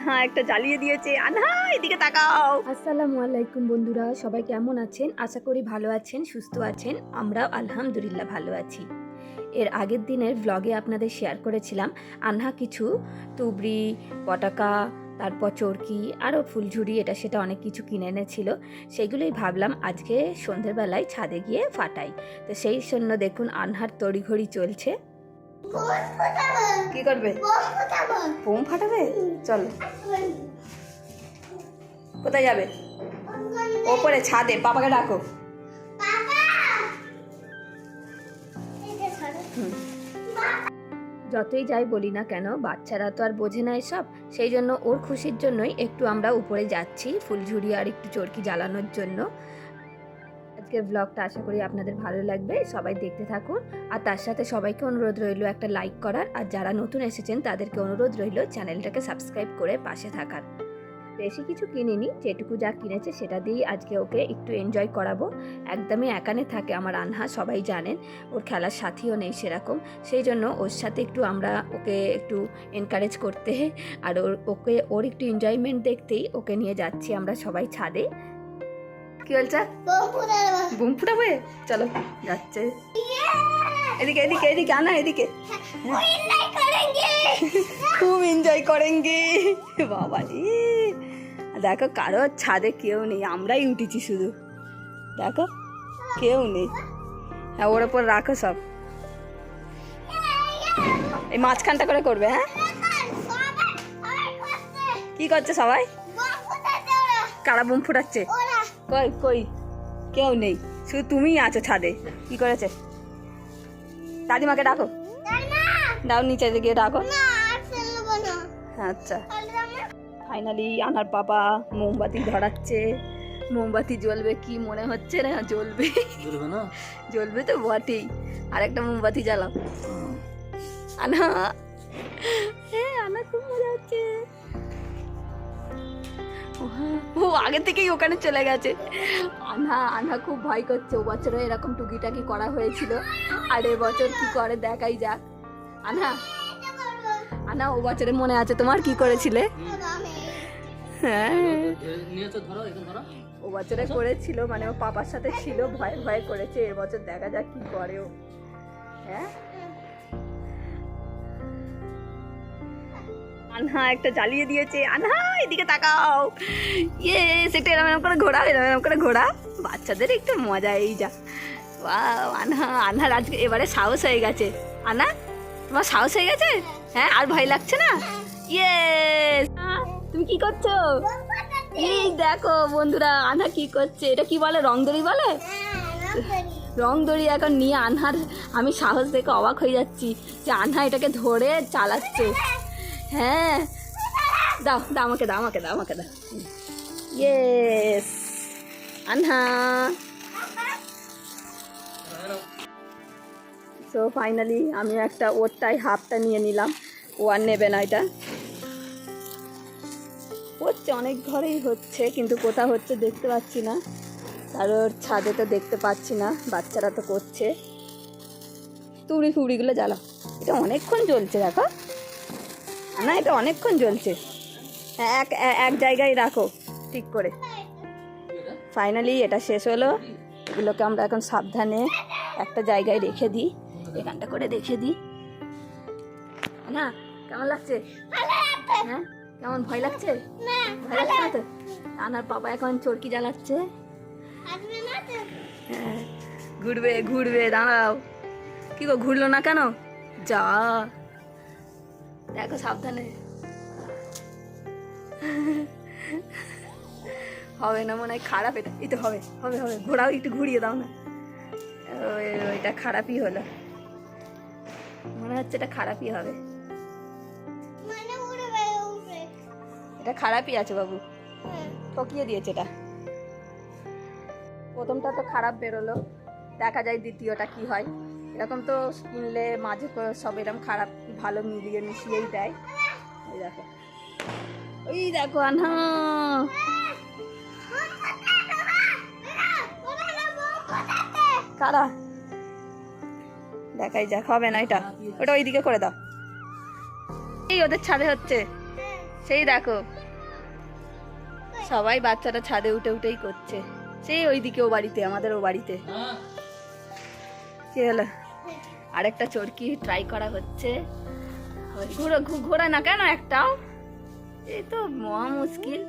আনহা একটা জ্বালিয়ে দিয়েছে। আনহা, এদিকে তাকাও। আসসালামু আলাইকুম বন্ধুরা, সবাই কেমন আছেন? আশা করি ভালো আছেন, সুস্থ আছেন, আমরাও আলহামদুলিল্লাহ ভালো আছি। এর আগের দিনের ব্লগে আপনাদের শেয়ার করেছিলাম, আনহা কিছু তুবড়ি পটাকা তারপর চরকি আরও ফুলঝুরি, এটা সেটা অনেক কিছু কিনে এনেছিল। সেগুলোই ভাবলাম আজকে সন্ধ্যেবেলায় ছাদে গিয়ে ফাটাই। তো সেই জন্য দেখুন আনহার তড়িঘড়ি চলছে। কি করবে? বোম ফাটাবে? চলো। কোথায় যাবে? ওপরে ছাদে বাবাকে ডাকো। যতই যাই বলি না কেন বাচ্চারা তো আর বোঝে না এসব। সেই জন্য ওর খুশির জন্যই একটু আমরা উপরে যাচ্ছি ফুলঝুরি আর একটু চরকি জ্বালানোর জন্য। আজকের ব্লগটা আশা করি আপনাদের ভালো লাগবে। সবাই দেখতে থাকুন। আর তার সাথে সবাইকে অনুরোধ রইল একটা লাইক করার। আর যারা নতুন এসেছেন, তাদেরকে অনুরোধ রইল চ্যানেলটাকে সাবস্ক্রাইব করে পাশে থাকার। বেশি কিছু কিনিনি, যেটুকু যা কিনেছে সেটা দিয়েই আজকে ওকে একটু এনজয় করাবো। একদমই একানে থাকে আমার আনহা, সবাই জানেন। ওর খেলার সাথীও নেই সেরকম। সেই জন্য ওর সাথে একটু আমরা ওকে একটু এনকারেজ করতে। আর ওর, ওকে, ওর একটু এনজয়মেন্ট দেখতেই ওকে নিয়ে যাচ্ছি আমরা সবাই ছাদে। কি বলছে? বুম ফুটাবে চলো, যাচ্ছে। এদিকে এদিকে এদিকে, আনা এদিকে। খুব এনজয় করেঙ্গে। বাবা রে। দেখো, কারও ছাদে কেউ নেই, আমরাই উঠেছি শুধু। দেখো, কেউ নেই। হ্যাঁ ওর ওপর রাখো সব। এই মাঝখানটা করে করবে হ্যাঁ? কি করছে সবাই? কারা বুম ফুটাচ্ছে? কই কই? কেউ নেই। শুধু তুমিই আছো ছাদে। কি করেছে? দাদিমাকে ডাকো। দাও নিচে গিয়ে ডাকো। আচ্ছা। ফাইনালি আনার বাবা মোমবাতি ধরাচ্ছে। মোমবাতি জ্বলবে কি মনে হচ্ছে না? জ্বলবে। জ্বলবে না? জ্বলবে তো বটেই। আর একটা মোমবাতি জ্বালাও। আনা। হ্যাঁ আনা খুব মজা হচ্ছে। ও আগে থেকেই ওখানে চলে গেছে। আনা আনা খুব ভয় করছে। ও বছরও এরকম টুকিটাকি করা হয়েছিল। আর বছর কি করে দেখাই যাক। আনা আনা, ও বছরে মনে আছে তোমার কি করেছিলে? হ্যাঁ। ও বছরে করেছিল মানে ও পাপার সাথে ছিল, ভয় ভয় করেছে। এবছর দেখা যাক কি করে ও। হ্যাঁ? আনহা একটা জ্বালিয়ে দিয়েছে। আনহা, এদিকে তাকাও। ইয়ে সেটা এরম এরম করে ঘোরা, এরম এরম করে ঘোরা। বাচ্চাদের একটু মজা এই যা। ওয়াও আনহা, আনহার আজকে এবারে সাহস হয়ে গেছে। আনা তোমার সাহস হয়ে গেছে? হ্যাঁ আর ভয় লাগছে না? ইয়ে তুমি কি করছ? এই দেখো বন্ধুরা, আনহা কি করছে? এটা কি বলে রং দড়ি বলে? রং দড়ি এখন নিয়ে আনহার, আমি সাহস দেখে অবাক হয়ে যাচ্ছি যে আনহা এটাকে ধরে চালাচ্ছে। হ্যাঁ। দাও দাও আমাকে দাও আমাকে দাও আমাকে দাও। ইয়েস আনহা। সো ফাইনালি আমি একটা ওরটাই হাফটা নিয়ে নিলাম। ও আর নেবে না এটা। হচ্ছে, অনেক ঘরেই হচ্ছে, কিন্তু কোথাও হচ্ছে দেখতে পাচ্ছি না। কারোর ছাদে তো দেখতে পাচ্ছি না, বাচ্চারা তো করছে। তুড়ি ফুড়িগুলো জ্বালা এটা অনেকক্ষণ জ্বলছে, দেখো। না এটা অনেকক্ষণ জ্বলছে। এক এক জায়গায় রাখো ঠিক করে। ফাইনালি এটা শেষ হলো। এগুলোকে আমরা এখন সাবধানে একটা জায়গায় রেখে দিই। এখানটা করে রেখে দিই। না কেমন লাগছে? হ্যাঁ কেমন ভয় লাগছে? ভয় লাগছে না তো? আনার বাবা এখন চরকি জ্বালাচ্ছে। হ্যাঁ ঘুরবে ঘুরবে দাঁড়াও। কি গো ঘুরলো না কেন? যা। দেখো সাবধানে। হবে না মনে হয় খারাপ এটা। এই তো হবে হবে হবে। ঘোরাও একটু ঘুরিয়ে দাও না। ওইটা খারাপই হলো। মনে হচ্ছে এটা খারাপই হবে। এটা খারাপই আছে বাবু। ঠকিয়ে দিয়েছে এটা। প্রথমটা তো খারাপ বেরোলো। দেখা যায় দ্বিতীয়টা কি হয়। এরকম তো কিনলে মাঝে করে সব এরকম খারাপ ভালো মিলিয়ে মিশিয়েই দেয়। ওই দেখো। ওই দেখো আনহা। কারা? দেখাই যাক হবে না এটা। ওটা ওইদিকে করে দাও। এই ওদের ছাদে হচ্ছে। সেই দেখো। সবাই বাচ্চাটা ছাদে উঠে উঠেই করছে। সেই ওইদিকে ও বাড়িতে আমাদের ও বাড়িতে। হ্যাঁ। কি হলো? আরেকটা চরকি ট্রাই করা হচ্ছে। ঘোরা ঘোরা না কেন একটাও? এই তো মহা মুশকিল।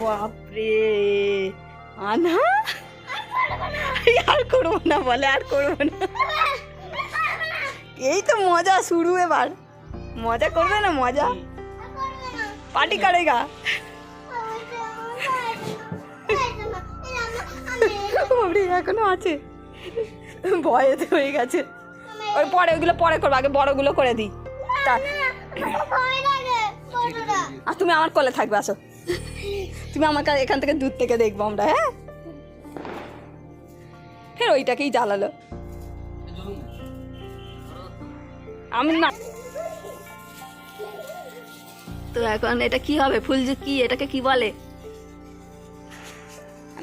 বাপরে! আর করব না বলে, আর করব না। এই তো মজা শুরু এবার। মজা করবে না মজা? পার্টি করেগা বাবরে এখনও আছে। ভয়েতে হয়ে গেছে। ওই পরে ওগুলো পরে করব আগে বড়গুলো করে দিই। তা আর তুমি আমার কোলে থাকবে আসো। তুমি আমার কা- এখান থেকে দূর থেকে দেখব আমরা হ্যাঁ? ফের ওইটাকেই জ্বালালো। আমি না তো এখন এটা কি হবে? ফুল যে কি? এটাকে কি বলে?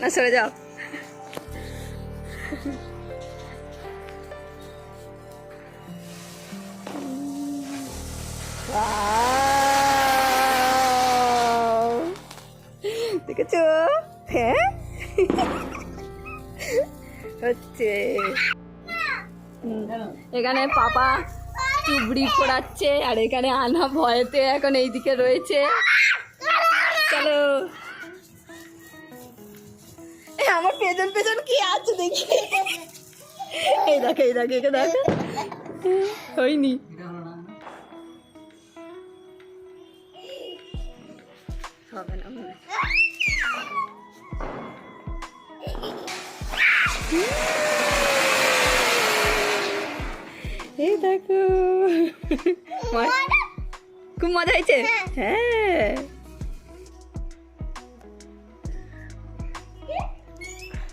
না সরে যাও! দেখেছ? হ্যাঁ? হচ্ছে। এখানে পাপা চুবড়ি পড়াচ্ছে আর এখানে আনা ভয়েতে এখন এইদিকে রয়েছে। চলো। আমার পেছন পেছন কি আছে দেখি। এই দেখো এই দেখো, একে দেখো। হয়নি। হবে না মনে দেখো। খুব মজা হয়েছে? হ্যাঁ।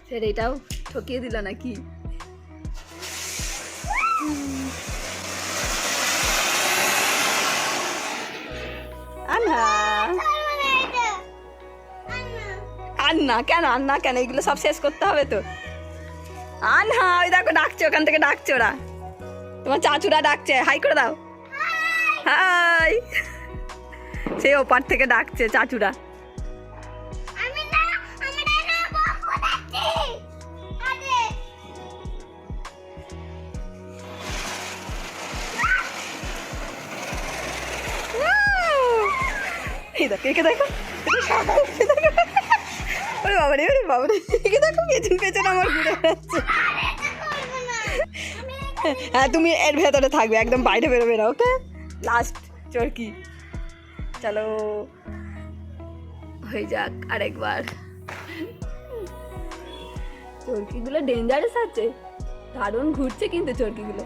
ফের এটাও ঠকিয়ে দিল নাকি? আনা আন্না, কেন? আন্না কেন? এগুলো সব শেষ করতে হবে তো। আন্না, ওই দেখো, ডাকছে, ওখান থেকে ডাকছে ওরা। তোমার চাচুরা ডাকছে হাই করে দাও। হাই। সে ওপার থেকে ডাকছে চাচুরা। দেখো একে দেখো। একে দেখো। ওরে বাবারে ওরে বাবারে। একে দেখো পেছন পেছন আমার ঘুরে বেড়াচ্ছে। হ্যাঁ তুমি এর ভেতরে থাকবে, একদম বাইরে বেরোবে না ওকে লাস্ট চরকি। চলো। হয়ে যাক আরেকবার। চরকিগুলো ডেঞ্জারাস আছে। দারুণ ঘুরছে কিন্তু চরকিগুলো।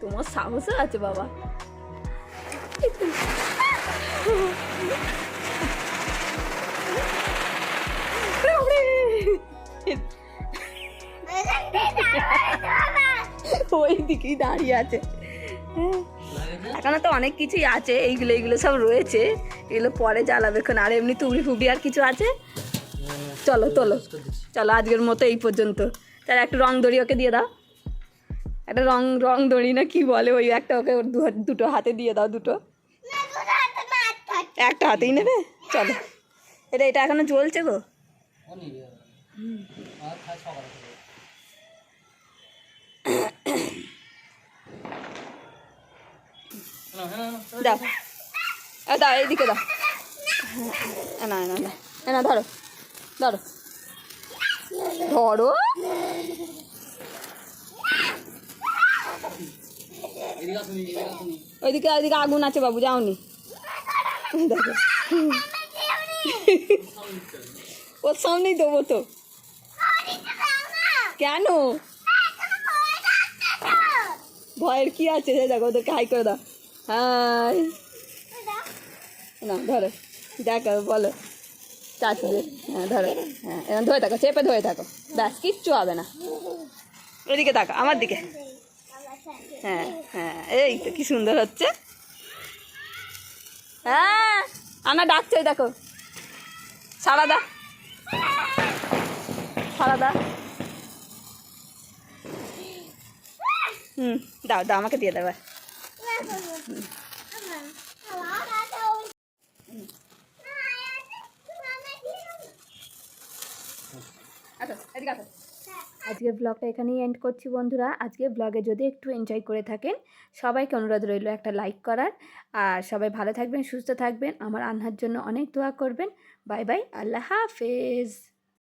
তোমার সাহসও আছে, বাবা। ওই দিকেই দাঁড়িয়ে আছে। হ্যাঁ। এখনও তো অনেক কিছুই আছে এইগুলো এইগুলো সব রয়েছে। এগুলো পরে জ্বালাবে এখন। আর এমনি তুবড়ি ফুবড়ি আর কিছু আছে? চলো চলো চলো আজকের মতো এই পর্যন্ত। তার একটা রং দড়ি ওকে দিয়ে দাও। একটা রং রং দড়ি না কি বলে ওই একটা ওকে দুটো হাতে দিয়ে দাও দুটো। একটা হাতেই নেবে? চলো। এটা এটা এখনও চলছে গো? ও দাও। দাও, এইদিকে দাও। না না না না, ধরো ধরো। ধরো। ওইদিকে ওইদিকে আগুন আছে বাবু, যাওনি। দেখো ওর সামনেই দেবো তো। কেন? ভয়ের কি আছে? সে দেখো, ওদেরকে হাই করে দাও। হাই না, ধরো। দেখো, বলো। চাচুদের হ্যাঁ ধরো। হ্যাঁ এরকম ধরে থাকো, চেপে ধরে থাকো। ব্যাস, কিচ্ছু হবে না। ওইদিকে তাকো আমার দিকে। হ্যাঁ হ্যাঁ এই তো, কি সুন্দর হচ্ছে। হ্যাঁ আনা ডাকছে, দেখো। সারা দা সারা দা হুম, দাও দাও, আমাকে দিয়ে দেবে আজকের ব্লগটা এখানেই এন্ড করছি বন্ধুরা। আজকে ব্লগে যদি একটু এনজয় করে থাকেন, সবাইকে অনুরোধ রইল একটা লাইক করার। আর সবাই ভালো থাকবেন, সুস্থ থাকবেন। আমার আনহার জন্য অনেক দোয়া করবেন। বাই বাই আল্লাহ হাফেজ।